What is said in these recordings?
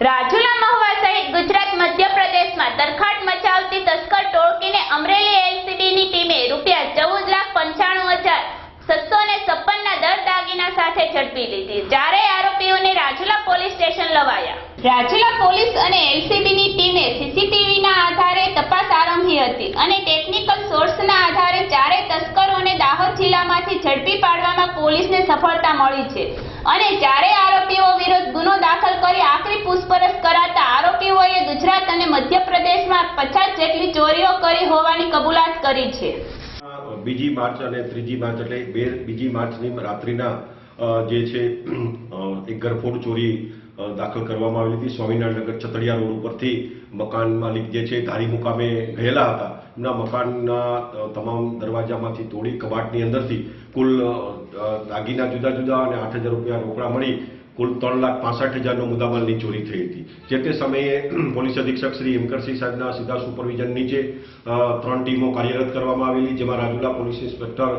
રાજુલા મહુવા સહિત ગુજરાત મધ્યપ્રદેશમાં તરખાટ મચાવતી તસ્કર ટોળકીને અમરેલી એલસીબીની ટીમે રૂપિયા ચૌદ લાખ પંચાણું હજાર સત્સો ને છપ્પનના દર દાગીના સાથે ઝડપી લીધી. ચારેય આરોપીઓને રાજુલા પોલીસ સ્ટેશન લવાયા. રાજુલા પોલીસ અને એલસીબીની ટીમે સીસીટીવીના આધારે તપાસ આરંભી હતી અને ટેકનિકલ સોર્સના આધારે ચારે તસ્કરોને જિલ્લામાંથી ઝડપી પાડવામાં પોલીસને સફળતા મળી છે. અને ચારે આરોપીઓ વિરુદ્ધ ગુનો દાખલ કરી આખરી પૂછપરછ કરાતા આરોપીઓએ ગુજરાત અને મધ્યપ્રદેશમાં પચાસ જેટલી ચોરીઓ કરી હોવાની કબૂલાત કરી છે. બીજી માર્ચ અને ત્રીજી માર્ચ એટલે બે બીજી માર્ચની રાત્રિના જે છે એક ગરફોડ ચોરી દાખલ કરવામાં આવી હતી. સ્વામિનારાયણનગર ચતડિયા રોડ ઉપરથી મકાન માલિક જે છે ધારી મુકામે ગયેલા હતા. એમના મકાનના તમામ દરવાજામાંથી તોડી કબાટની અંદરથી કુલ દાગીના જુદા જુદા અને આઠ હજાર રૂપિયા રોકડા મળી કુલ ત્રણ લાખ પાસઠ હજારનો મુદ્દામાલની ચોરી થઈ હતી. જે તે સમયે પોલીસ અધિક્ષક શ્રી હિમકરસિંહ સાહેબના સીધા સુપરવિઝન નીચે ત્રણ ટીમો કાર્યરત કરવામાં આવેલી, જેમાં Rajula police inspector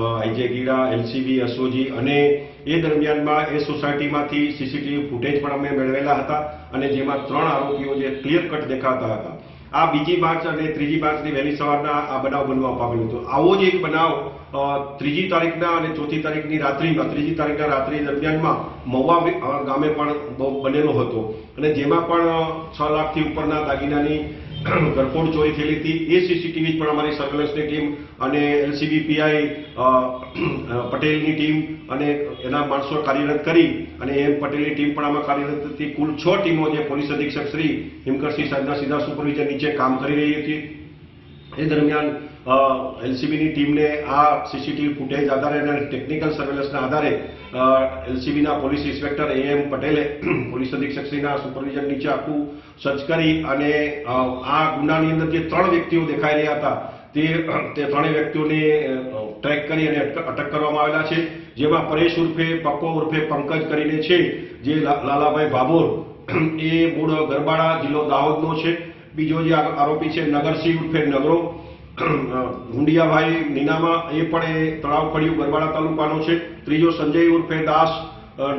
I J Gida LCB SOG અને એ દરમિયાનમાં એ સોસાયટીમાંથી સીસીટીવી ફૂટેજ પણ અમે મેળવેલા હતા અને જેમાં ત્રણ આરોપીઓ જે ક્લિયર કટ દેખાતા હતા. આ બીજી માર્ચ અને ત્રીજી માર્ચની વહેલી સવારના આ બનાવ બનવા પામેલો હતો. આવો જ એક બનાવ ત્રીજી તારીખના અને ચોથી તારીખની રાત્રિમાં, ત્રીજી તારીખના રાત્રિ દરમિયાનમાં મહુવા ગામે પણ બનેલો હતો. અને જેમાં પણ છ લાખથી ઉપરના દાગીનાની ઘરફોડ ચોરી થયેલી હતી. એ સીસીટીવી પણ અમારી સર્વેલન્સની ટીમ અને એલસીબી પીઆઈ પટેલની ટીમ અને એના માણસો કાર્યરત કરી અને એમ પટેલની ટીમ પણ આમાં કાર્યરત હતી. કુલ છ ટીમો જે પોલીસ અધિક્ષક શ્રી હિમકરસિંહ સાહેબના સીધા સુપરવિઝન નીચે કામ કરી રહી હતી. એ દરમિયાન એલસીબીની ટીમને આ સીસીટીવી ફૂટેજ આધારે અને ટેકનિકલ સર્વેલન્સના આધારે એલસીબીના પોલીસ ઇન્સ્પેક્ટર એ એમ પટેલે પોલીસ અધિક્ષકશ્રીના સુપરવિઝન નીચે આખું સર્ચ કરી અને આ ગુનાની અંદર જે ત્રણ વ્યક્તિઓ દેખાઈ રહ્યા હતા, તે તે ત્રણેય વ્યક્તિઓને ટ્રેક કરી અને અટક કરવામાં આવેલા છે. જેમાં પરેશ ઉર્ફે પક્કો ઉર્ફે પંકજ કરીને છે, જે લાલાભાઈ ભાભોર એ મૂળ ગરબાડા જિલ્લો દાહોદનો છે. બીજો જે આરોપી છે નગરસિંહ ઉર્ફે નગરો. હુંડિયાભાઈ નીનામા એ પણ એ તળાવ પડ્યું ગરબાડા તાલુકાનો છે. ત્રીજો સંજય ઉર્ફે દાસ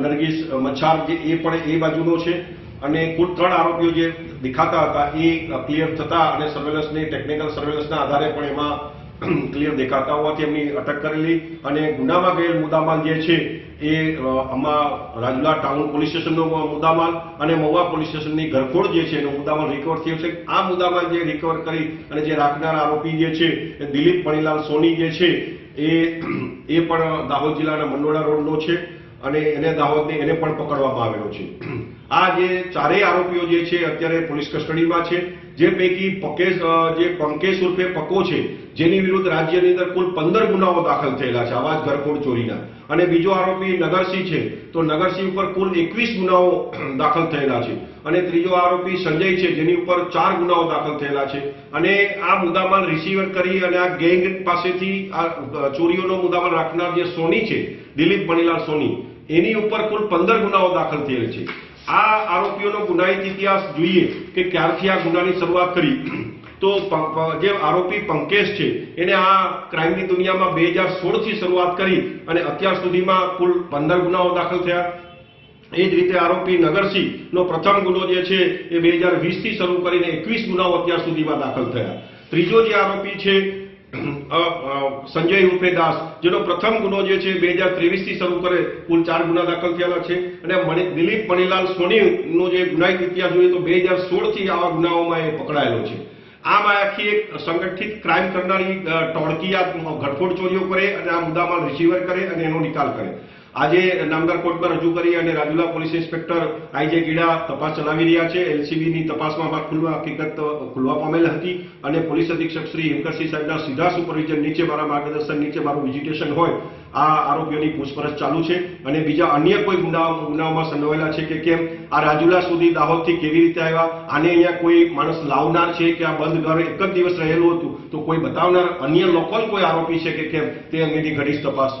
નરગીસ મચ્છાર જે, એ પણ એ બાજુનો છે. અને કુલ ત્રણ આરોપીઓ જે દેખાતા હતા, એ ક્લિયર થતા અને સર્વેલન્સની ટેકનિકલ સર્વેલન્સના આધારે પણ એમાં ક્લિયર દેખાતા હોવાથી એમની અટક કરેલી અને ગુનામાં ગયેલ મુદ્દામાલ જે છે એ આમાં રાજુલા ટાઉન પોલીસ સ્ટેશનનો મુદ્દામાલ અને મહુવા પોલીસ સ્ટેશનની ઘરફોડ જે છે એનો મુદ્દામાલ રિકવર થયો છે. આ મુદ્દામાલ જે રિકવર કરી અને જે રાખનાર આરોપી જે છે, એ દિલીપ પણીલાલ સોની જે છે, એ એ પણ દાહોદ જિલ્લાના મંડોળા રોડનો છે અને એને દાહોદને એને પણ પકડવામાં આવેલો છે. આ જે ચારેય આરોપીઓ જે છે અત્યારે પોલીસ કસ્ટડીમાં છે. જે પૈકી પકેશ જે પંકેશ ઉર્ફે પકો છે, જેની વિરુદ્ધ રાજ્યની અંદર કુલ પંદર ગુનાઓ દાખલ થયેલા છે, આવા જ ઘરફોડ ચોરીના. અને બીજો આરોપી નગરસિંહ છે, તો નગરસિંહ ઉપર કુલ એકવીસ ગુનાઓ દાખલ થયેલા છે. અને ત્રીજો આરોપી સંજય છે, જેની ઉપર ચાર ગુનાઓ દાખલ થયેલા છે. અને આ મુદ્દામાલ રિસીવર કરી અને આ ગેંગ પાસેથી આ ચોરીઓનો મુદ્દામાલ રાખનાર જે સોની છે, દિલીપ મણીલાલ સોની, એની ઉપર કુલ પંદર ગુનાઓ દાખલ થયેલ છે. આ આરોપીઓનો ગુનાહિત ઇતિહાસ જોઈએ કે ક્યારથી આ ગુનાની શરૂઆત કરી. તો જે આરોપી પંકેશ છે, એને આ ક્રાઇમની દુનિયામાં બે હજાર સોળથી શરૂઆત કરી અને અત્યાર સુધીમાં કુલ પંદર ગુનાઓ દાખલ થયા. એ જ રીતે આરોપી નગરસિંહનો પ્રથમ ગુનો જે છે, એ બે હજાર વીસથી શરૂ કરીને એકવીસ ગુનાઓ અત્યાર સુધીમાં દાખલ થયા. ત્રીજો જે આરોપી છે સંજય રૂપે દાસ, જેનો પ્રથમ ગુનો જે છે બે હજારથી શરૂ કરે, કુલ ચાર ગુના દાખલ થયેલા છે. અને દિલીપ મણીલાલ સોનીનો જે ગુનાહિત ઇતિહાસ જોઈએ તો બે હજાર સોળથી આવા ગુનાઓમાં એ પકડાયેલો છે. આમ આખી એક સંગઠિત ક્રાઇમ કરનારી ટોળકી આ ઘરફોડ ચોરીઓ કરે અને આ મુદ્દામાં રિસીવર કરે અને એનો નિકાલ કરે. આજે નામદાર કોર્ટમાં રજૂ કરી અને Rajula police inspector I J Gida તપાસ ચલાવી રહ્યા છે. એલસીબીની તપાસમાં ખુલવા હકીકત ખુલવા પામેલ હતી અને પોલીસ અધિક્ષક શ્રી હિમકરસિંહ સાહેબના સીધા સુપરવિઝન નીચે મારા માર્ગદર્શન નીચે મારું વિઝિટેશન હોય, આ આરોપીઓની પૂછપરછ ચાલુ છે. અને બીજા અન્ય કોઈ ગુના ગુનાઓમાં સંડોવાયેલા છે કે કેમ? આ રાજુલા સુધી દાહોદથી કેવી રીતે આવ્યા? આને અહીંયા કોઈ માણસ લાવનાર છે કે આ બંધ ઘર એક જ દિવસ રહેલું હતું? તો કોઈ બતાવનાર અન્ય લોકલ કોઈ આરોપી છે કે કેમ? તે અંગેની ઘડી તપાસ.